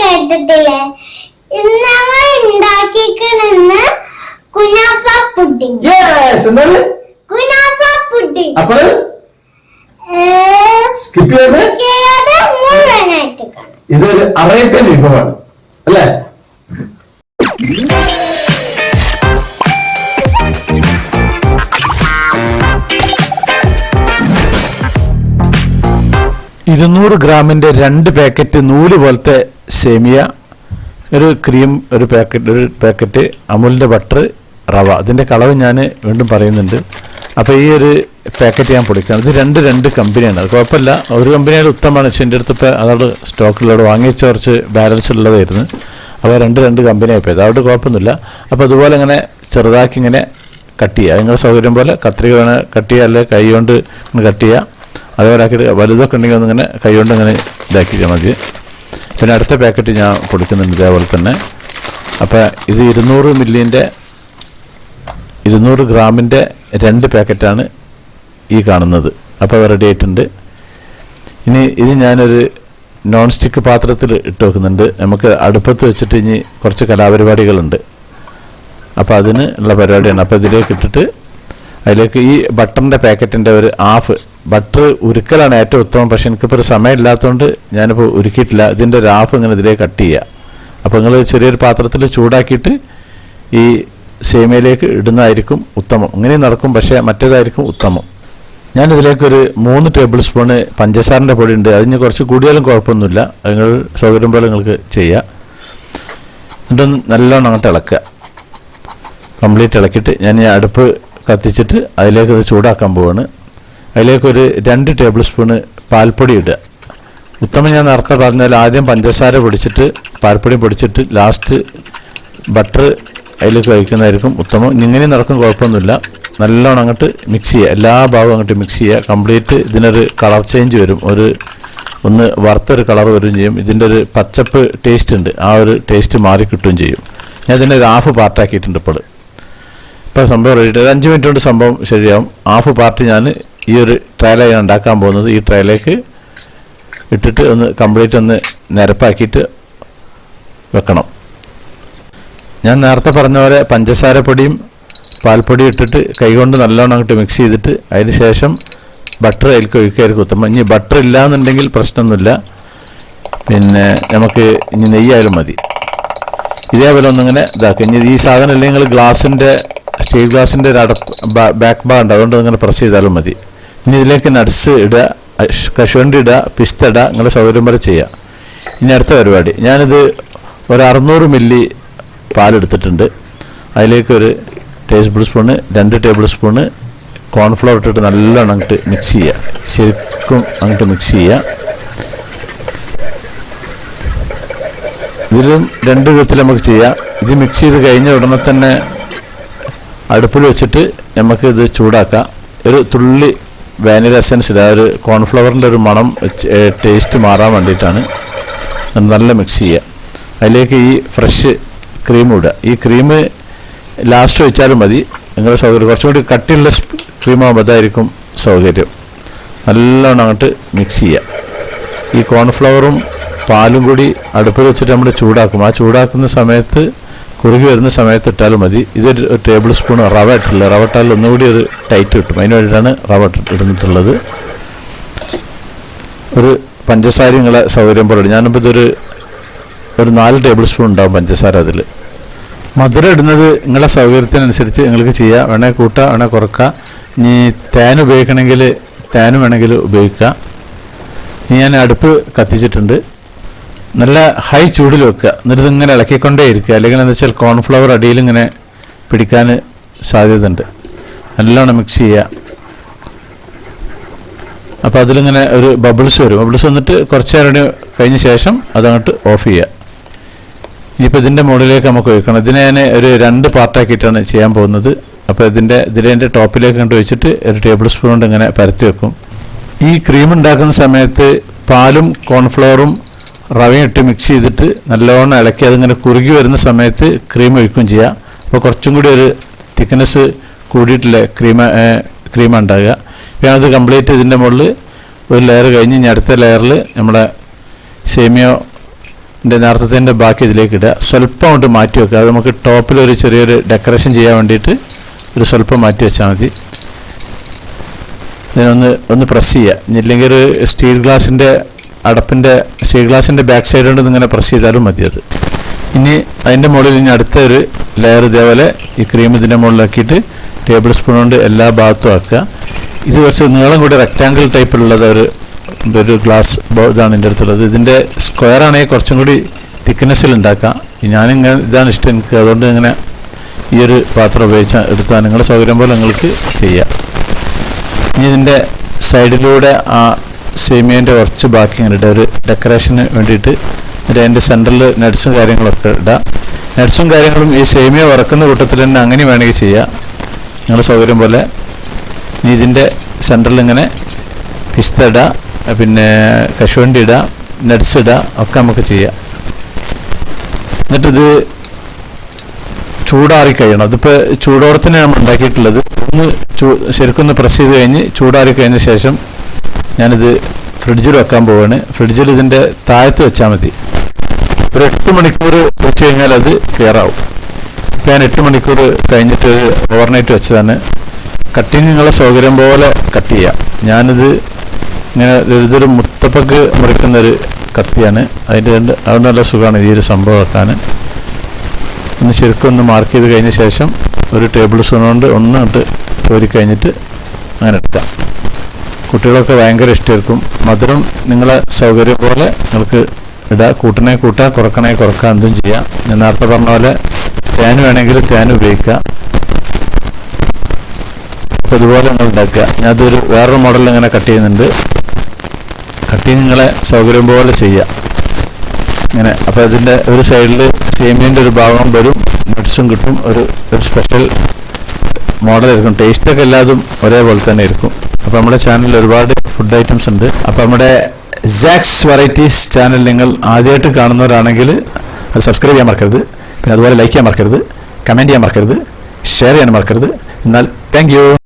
കേട്ടിട്ടില്ലേ? ഇന്ന് ഞങ്ങൾ ഉണ്ടാക്കിക്കണെന്ന് കുനാഫ പുഡിംഗ് യെസ് എന്താണ്? കുനാഫ പുഡിംഗ് അപ്പോൾ? സ്കിപ്പ് ചെയ്യാതെ ഇതൊരു അറേബ്യൻ വിഭവമാണ്. അല്ലേ? ഇരുന്നൂറ് ഗ്രാമിന്റെ രണ്ട് പാക്കറ്റ് നൂൽ പോലത്തെ സേമിയ ഒരു ക്രീം ഒരു പാക്കറ്റ് ഒരു പാക്കറ്റ് അമുലിന്റെ ബട്ടർ റവ. അതിന്റെ കളവ് ഞാൻ വീണ്ടും പറയുന്നുണ്ട്. അപ്പോൾ ഈ ഒരു പാക്കറ്റ് ഞാൻ പൊടിക്കുകയാണ് ഇത് രണ്ട് രണ്ട് കമ്പനിയാണ്. അത് കുഴപ്പമില്ല. ഒരു കമ്പനിയുടെ ഉത്തമമാണ്. പക്ഷേ എന്റെ അടുത്ത് ഇപ്പോൾ അതോട് സ്റ്റോക്കിലോട് വാങ്ങിച്ച കുറച്ച് ബാലൻസ് ഉള്ളതായിരുന്നു. അപ്പോൾ രണ്ട് രണ്ട് കമ്പനി ആയിപ്പോയത് അതുകൊണ്ട് കുഴപ്പമൊന്നുമില്ല. അപ്പോൾ അതുപോലെ ഇങ്ങനെ ചെറുതാക്കി ഇങ്ങനെ കട്ട് ചെയ്യുക നിങ്ങളുടെ സൗകര്യം പോലെ കത്രിക വേണേൽ കട്ട് ചെയ്യുക അല്ലെങ്കിൽ കൈ കൊണ്ട് കട്ട് ചെയ്യുക അതേപോലെ വലുതൊക്കെ ഉണ്ടെങ്കിൽ ഒന്നിങ്ങനെ കൈ കൊണ്ട് ഇങ്ങനെ ഇതാക്കിയാൽ മതി. പിന്നെ അടുത്ത പാക്കറ്റ് ഞാൻ കൊടുക്കുന്നുണ്ട് ഇതേപോലെ തന്നെ. അപ്പോൾ ഇത് ഇരുന്നൂറ് മില്ലിന്റെ ഇരുന്നൂറ് ഗ്രാമിന്റെ രണ്ട് പാക്കറ്റാണ് ഈ കാണുന്നത്. അപ്പോൾ റെഡി ആയിട്ടുണ്ട്. ഇനി ഇത് ഞാനൊരു നോൺ സ്റ്റിക്ക് പാത്രത്തിൽ ഇട്ട് വെക്കുന്നുണ്ട്. നമുക്ക് അടുപ്പത്ത് വെച്ചിട്ട് ഇനി കുറച്ച് കലാപരിപാടികളുണ്ട്. അപ്പോൾ അതിന് ഉള്ള പരിപാടിയാണ്. അപ്പോൾ ഇതിലേക്ക് ഇട്ടിട്ട് അതിലേക്ക് ഈ ബട്ടറിന്റെ പാക്കറ്റിന്റെ ഒരു ഹാഫ് ബട്ടർ ഉരുക്കലാണ് ഏറ്റവും ഉത്തമം. പക്ഷെ എനിക്കിപ്പോൾ ഒരു സമയമില്ലാത്തതുകൊണ്ട് ഞാനിപ്പോൾ ഉരുക്കിയിട്ടില്ല. ഇതിന്റെ ഒരു ഹാഫ് ഇങ്ങനെ ഇതിലേക്ക് കട്ട് ചെയ്യുക അപ്പോൾ നിങ്ങൾ ചെറിയൊരു പാത്രത്തിൽ ചൂടാക്കിയിട്ട് ഈ സേമിയയിലേക്ക് ഇടുന്നതായിരിക്കും ഉത്തമം. ഇങ്ങനെ നടക്കും പക്ഷേ മറ്റേതായിരിക്കും ഉത്തമം. ഞാനിതിലേക്കൊരു മൂന്ന് ടേബിൾ സ്പൂണ് പഞ്ചസാരന്റെ പൊടി ഉണ്ട് അതിന് കുറച്ച് കൂടിയാലും കുഴപ്പമൊന്നുമില്ല. നിങ്ങൾ സൗകര്യം പോലെ നിങ്ങൾക്ക് ചെയ്യാം. എന്നിട്ടൊന്ന് നല്ലോണം അങ്ങോട്ട് ഇളക്കുക. കംപ്ലീറ്റ് ഇളക്കിയിട്ട് ഞാൻ ഈ അടുപ്പ് കത്തിച്ചിട്ട് അതിലേക്ക് ഇത് ചൂടാക്കാൻ പോവാണ്. അതിലേക്കൊരു രണ്ട് ടേബിൾ സ്പൂണ് പാൽപ്പൊടി ഇടുക. ഉത്തമം ഞാൻ നേരത്തെ പറഞ്ഞാൽ ആദ്യം പഞ്ചസാര പൊടിച്ചിട്ട് പാൽപ്പൊടി പൊടിച്ചിട്ട് ലാസ്റ്റ് ബട്ടർ അതിലേക്ക് കഴിക്കുന്നതായിരിക്കും ഉത്തമം. ഇങ്ങനെ നടക്കും കുഴപ്പമൊന്നുമില്ല. നല്ലോണം അങ്ങോട്ട് മിക്സ് ചെയ്യുക. എല്ലാ ഭാഗവും അങ്ങോട്ട് മിക്സ് ചെയ്യുക. കംപ്ലീറ്റ് ഇതിനൊരു കളർ ചേഞ്ച് വരും. ഒരു ഒന്ന് വറുത്തൊരു കളർ വരും ചെയ്യും. ഇതിന്റെ ഒരു പച്ചപ്പ് ടേസ്റ്റ് ഉണ്ട്. ആ ഒരു ടേസ്റ്റ് മാറി കിട്ടുകയും ചെയ്യും. ഞാൻ ഇതിന്റെ ഒരു ഹാഫ് പാർട്ടാക്കിയിട്ടുണ്ട് ഇപ്പോൾ ഇപ്പോൾ സംഭവം റെഡി അഞ്ച് മിനിറ്റ് കൊണ്ട് സംഭവം ശരിയാവും. ഹാഫ് പാർട്ട് ഞാൻ ഈ ഒരു ട്രയലാണ് ഉണ്ടാക്കാൻ പോകുന്നത് ഈ ട്രയലേക്ക് ഇട്ടിട്ട് ഒന്ന് കംപ്ലീറ്റ് ഒന്ന് നിരപ്പാക്കിയിട്ട് വെക്കണം. ഞാൻ നേരത്തെ പറഞ്ഞ പോലെ പഞ്ചസാരപ്പൊടിയും പാൽപ്പൊടിയും ഇട്ടിട്ട് കൈകൊണ്ട് നല്ലോണം അങ്ങോട്ട് മിക്സ് ചെയ്തിട്ട് അതിന് ശേഷം ബട്ടർ അതിലേക്ക് ഒഴിക്കായിരിക്കും ഉത്തമം. ഇനി ബട്ടർ ഇല്ലാന്നുണ്ടെങ്കിൽ പ്രശ്നമൊന്നുമില്ല. പിന്നെ നമുക്ക് ഇനി നെയ്യായാലും മതി. ഇതേപോലെ ഒന്നിങ്ങനെ ഇതാക്കുക. ഇനി ഈ സാധനം അല്ലെങ്കിൽ നിങ്ങൾ ഗ്ലാസിന്റെ സ്റ്റീൽ ഗ്ലാസിന്റെ ഒരു അടപ്പ് ബാക്ക് ബാ ഉണ്ട്. അതുകൊണ്ട് ഇങ്ങനെ പ്രസ് ചെയ്താലും മതി. ഇനി ഇതിലേക്ക് നട്സ് ഇടുക കശുവണ്ടി ഇടുക പിസ്ത ഇടുക നിങ്ങളുടെ സൗകര്യം വരെ ചെയ്യുക. ഇനി അടുത്ത പരിപാടി. ഞാനിത് ഒരു അറുന്നൂറ് മില്ലി പാലെടുത്തിട്ടുണ്ട്. അതിലേക്ക് ഒരു ടേബിൾ സ്പൂണ് രണ്ട് ടേബിൾ സ്പൂണ് കോൺഫ്ലവർ ഇട്ടിട്ട് നല്ലോണം അങ്ങോട്ട് മിക്സ് ചെയ്യുക. ശരിക്കും അങ്ങോട്ട് മിക്സ് ചെയ്യുക. ഇതിലും രണ്ട് വിധത്തിൽ നമുക്ക് ചെയ്യാം. ഇത് മിക്സ് ചെയ്ത് കഴിഞ്ഞ ഉടനെ തന്നെ അടുപ്പിൽ വെച്ചിട്ട് നമുക്ക് ഇത് ചൂടാക്കാം. ഒരു തുള്ളി വാനില എസൻസ് ഇടുക ഒരു കോൺഫ്ലവറിന്റെ ഒരു മണം ടേസ്റ്റ് മാറാൻ വേണ്ടിയിട്ടാണ് നല്ല മിക്സ് ചെയ്യുക. അതിലേക്ക് ഈ ഫ്രഷ് ക്രീം ഇടുക. ഈ ക്രീം ലാസ്റ്റ് വെച്ചാലും മതി. നിങ്ങളുടെ സൗകര്യം കുറച്ചുകൂടി കട്ടിയുള്ള ക്രീം ആകുമ്പോൾ അതായിരിക്കും സൗകര്യം. നല്ലോണം അങ്ങോട്ട് മിക്സ് ചെയ്യുക. ഈ കോൺഫ്ലവറും പാലും കൂടി അടുപ്പിൽ വെച്ചിട്ട് നമ്മൾ ചൂടാക്കും. ആ ചൂടാക്കുന്ന സമയത്ത് കുറുകി വരുന്ന സമയത്ത് ഇട്ടാലും മതി. ഇതൊരു ടേബിൾ സ്പൂൺ റവ ഇട്ടില്ല റവ ഇട്ടാൽ ഒന്നുകൂടി ഒരു ടൈറ്റ് കിട്ടും. അതിന് വേണ്ടിയിട്ടാണ് റവ ഇടുന്നിട്ടുള്ളത്. ഒരു പഞ്ചസാര നിങ്ങളെ സൗകര്യം പോലെ. ഞാനിപ്പോൾ ഇതൊരു ഒരു നാല് ടേബിൾ സ്പൂൺ ഉണ്ടാവും പഞ്ചസാര അതിൽ. മധുരം ഇടുന്നത് നിങ്ങളെ സൗകര്യത്തിനനുസരിച്ച് നിങ്ങൾക്ക് ചെയ്യാം. വേണേൽ കൂട്ടുക വേണേൽ കുറക്കുക ഇനി തേൻ ഉപയോഗിക്കണമെങ്കിൽ തേനും വേണമെങ്കിൽ ഉപയോഗിക്കുക ഇനി ഞാൻ അടുപ്പ് കത്തിച്ചിട്ടുണ്ട്. നല്ല ഹൈ ചൂടിൽ വെക്കുക. എന്നിട്ട് ഇങ്ങനെ ഇളക്കിക്കൊണ്ടേ ഇരിക്കുക. അല്ലെങ്കിൽ എന്താ വെച്ചാൽ കോൺഫ്ലവർ അടിയിൽ ഇങ്ങനെ പിടിക്കാൻ സാധ്യതയുണ്ട്. നല്ലോണം മിക്സ് ചെയ്യുക. അപ്പോൾ അതിലിങ്ങനെ ഒരു ബബിൾസ് വരും. ബബിൾസ് വന്നിട്ട് കുറച്ച് നേരം കഴിഞ്ഞ ശേഷം അതങ്ങോട്ട് ഓഫ് ചെയ്യുക. ഇനിയിപ്പോൾ ഇതിന്റെ മുകളിലേക്ക് നമുക്ക് ഒഴിക്കണം. ഇതിനെ ഞാൻ ഒരു രണ്ട് പാർട്ടാക്കിയിട്ടാണ് ചെയ്യാൻ പോകുന്നത്. അപ്പോൾ ഇതിന്റെ ഇതിന്റെ ടോപ്പിലേക്ക് കണ്ട് വെച്ചിട്ട് ഒരു ടേബിൾ സ്പൂൺ കൊണ്ട് ഇങ്ങനെ പരത്തി വെക്കും. ഈ ക്രീം ഉണ്ടാക്കുന്ന സമയത്ത് പാലും കോൺഫ്ലവറും റവയും ഇട്ട് മിക്സ് ചെയ്തിട്ട് നല്ലോണം ഇളക്കി അതിങ്ങനെ കുറുകി വരുന്ന സമയത്ത് ക്രീം ഒഴിക്കുകയും ചെയ്യാം. അപ്പോൾ കുറച്ചും കൂടി ഒരു തിക്നെസ് കൂടിയിട്ടുള്ള ക്രീം ക്രീം ഉണ്ടാകുക പിന്നെ അത് കംപ്ലീറ്റ് ഇതിന്റെ മുകളിൽ ഒരു ലെയർ കഴിഞ്ഞ് ഇനി അടുത്ത ലെയറിൽ നമ്മുടെ സേമിയോ നേരത്തത്തിന്റെ ബാക്കി ഇതിലേക്ക് ഇടുക. സ്വല്പം കൊണ്ട് മാറ്റി വെക്കുക. അത് നമുക്ക് ടോപ്പിൽ ഒരു ചെറിയൊരു ഡെക്കറേഷൻ ചെയ്യാൻ വേണ്ടിയിട്ട് ഒരു സ്വല്പം മാറ്റി വെച്ചാൽ മതി. ഇതിനൊന്ന് ഒന്ന് പ്രസ് ചെയ്യുക. ഇല്ലെങ്കിൽ ഒരു സ്റ്റീൽ ഗ്ലാസിന്റെ അടപ്പിന്റെ സ്റ്റീൽ ഗ്ലാസിന്റെ ബാക്ക് സൈഡ് കൊണ്ട് ഇങ്ങനെ പ്രസ് ചെയ്താലും മതി അത്. ഇനി അതിന്റെ മുകളിൽ ഇനി അടുത്ത ഒരു ലെയർ ഇതേപോലെ ഈ ക്രീം ഇതിന്റെ മുകളിലാക്കിയിട്ട് ടേബിൾ സ്പൂൺ കൊണ്ട് എല്ലാ ഭാഗത്തും ആക്കുക. ഇത് കുറച്ച് നീളം കൂടി റെക്റ്റാങ്കിൾ ടൈപ്പിലുള്ളത് ഒരു ഒരു ഗ്ലാസ് ഇതാണ് എന്റെ അടുത്തുള്ളത്. ഇതിന്റെ സ്ക്വയർ ആണെങ്കിൽ കുറച്ചും കൂടി തിക്നെസ്സിൽ ഉണ്ടാക്കാം ഞാനിങ്ങനെ ഇതാണ് ഇഷ്ടം എനിക്ക്. അതുകൊണ്ട് ഇങ്ങനെ ഈ ഒരു പാത്രം ഉപയോഗിച്ച് എടുത്താൽ നിങ്ങളുടെ സൗകര്യം പോലെ നിങ്ങൾക്ക് ചെയ്യാം. ഇനി ഇതിന്റെ സൈഡിലൂടെ ആ സേമിയന്റെ കുറച്ച് ബാക്കി ഇങ്ങനെ ഒരു ഡെക്കറേഷന് വേണ്ടിയിട്ട് അതിന്റെ സെന്ററിൽ നട്ട്സും കാര്യങ്ങളൊക്കെ ഇടാം. നട്ട്സും കാര്യങ്ങളും ഈ സേമിയ വറക്കുന്ന കൂട്ടത്തിൽ തന്നെ അങ്ങനെ വേണമെങ്കിൽ ചെയ്യാം. നിങ്ങൾ സൗകര്യം പോലെ ഇതിന്റെ സെന്ററിൽ ഇങ്ങനെ പിസ്ത ഇടുക പിന്നെ കശുവണ്ടി ഇടുക നട്ട്സ് ഇടുക ഒക്കെ നമുക്ക് ചെയ്യാം. എന്നിട്ടിത് ചൂടാറി കഴിയണം. അതിപ്പോൾ ചൂടോടെ തന്നെയാണ് നമ്മൾ ഉണ്ടാക്കിയിട്ടുള്ളത്. ഒന്ന് ചൂ ശരിക്കൊന്ന് പ്രസ് ചെയ്ത് കഴിഞ്ഞ് ചൂടാറി കഴിഞ്ഞ ശേഷം ഞാനിത് ഫ്രിഡ്ജിൽ വെക്കാൻ പോവാണ്. ഫ്രിഡ്ജിൽ ഇതിന്റെ താഴത്ത് വെച്ചാൽ മതി. ഒരു എട്ട് മണിക്കൂർ വെച്ച് കഴിഞ്ഞാൽ അത് ക്ലിയറാവും ഇപ്പം ഞാൻ എട്ട് മണിക്കൂർ കഴിഞ്ഞിട്ട് ഓവർനൈറ്റ് വെച്ചതാണ്. കട്ടിങ് നിങ്ങളെ സൗകര്യം പോലെ കട്ട് ചെയ്യാം. ഞാനിത് ഇങ്ങനെ ഇതൊരു മുത്തപ്പക്ക് മുറിക്കുന്നൊരു കത്തിയാണ് അതിന്റെ രണ്ട് അത് നല്ല സുഖമാണ് ഈ ഒരു സംഭവം വെക്കാൻ. ഒന്ന് ശരിക്കും ഒന്ന് മാർക്ക് ചെയ്ത് കഴിഞ്ഞ ശേഷം ഒരു ടേബിൾ സ്പൂൺ കൊണ്ട് ഒന്ന് ഇട്ട് കോരി കഴിഞ്ഞിട്ട് അങ്ങനെ എടുക്കാം. കുട്ടികളൊക്കെ ഭയങ്കര ഇഷ്ടമായിരിക്കും മധുരം നിങ്ങളെ സൗകര്യം പോലെ നിങ്ങൾക്ക് ഇടുക കൂട്ടണേ കൂട്ടുക കുറക്കണേ കുറക്കുക എന്തും ചെയ്യാം. ഞാൻ നേരത്തെ പറഞ്ഞ പോലെ തേൻ വേണമെങ്കിൽ തേൻ ഉപയോഗിക്കുക അപ്പോൾ ഇതുപോലെ നിങ്ങൾ ഉണ്ടാക്കുക. ഞാൻ അതൊരു വേറൊരു മോഡലിൽ ഇങ്ങനെ കട്ട് ചെയ്യുന്നുണ്ട്. കട്ട് ചെയ്ത് നിങ്ങളെ സൗകര്യം പോലെ ചെയ്യുക ഇങ്ങനെ. അപ്പോൾ ഇതിന്റെ ഒരു സൈഡിൽ സേമിയന്റെ ഒരു ഭാഗം വരും. നട്ട്സും കിട്ടും. ഒരു ഒരു സ്പെഷ്യൽ മോഡൽ ആയിരിക്കും. ടേസ്റ്റൊക്കെ എല്ലാതും ഒരേപോലെ തന്നെ ആയിരിക്കും. അപ്പോൾ നമ്മുടെ ചാനലിൽ ഒരുപാട് ഫുഡ് ഐറ്റംസ് ഉണ്ട്. അപ്പോൾ നമ്മുടെ സാക്സ് വെറൈറ്റീസ് ചാനൽ നിങ്ങൾ ആദ്യമായിട്ട് കാണുന്നവരാണെങ്കിൽ അത് സബ്സ്ക്രൈബ് ചെയ്യാൻ മറക്കരുത്. പിന്നെ അതുപോലെ ലൈക്ക് ചെയ്യാൻ മറക്കരുത്. കമന്റ് ചെയ്യാൻ മറക്കരുത്. ഷെയർ ചെയ്യാൻ മറക്കരുത്. എന്നാൽ താങ്ക്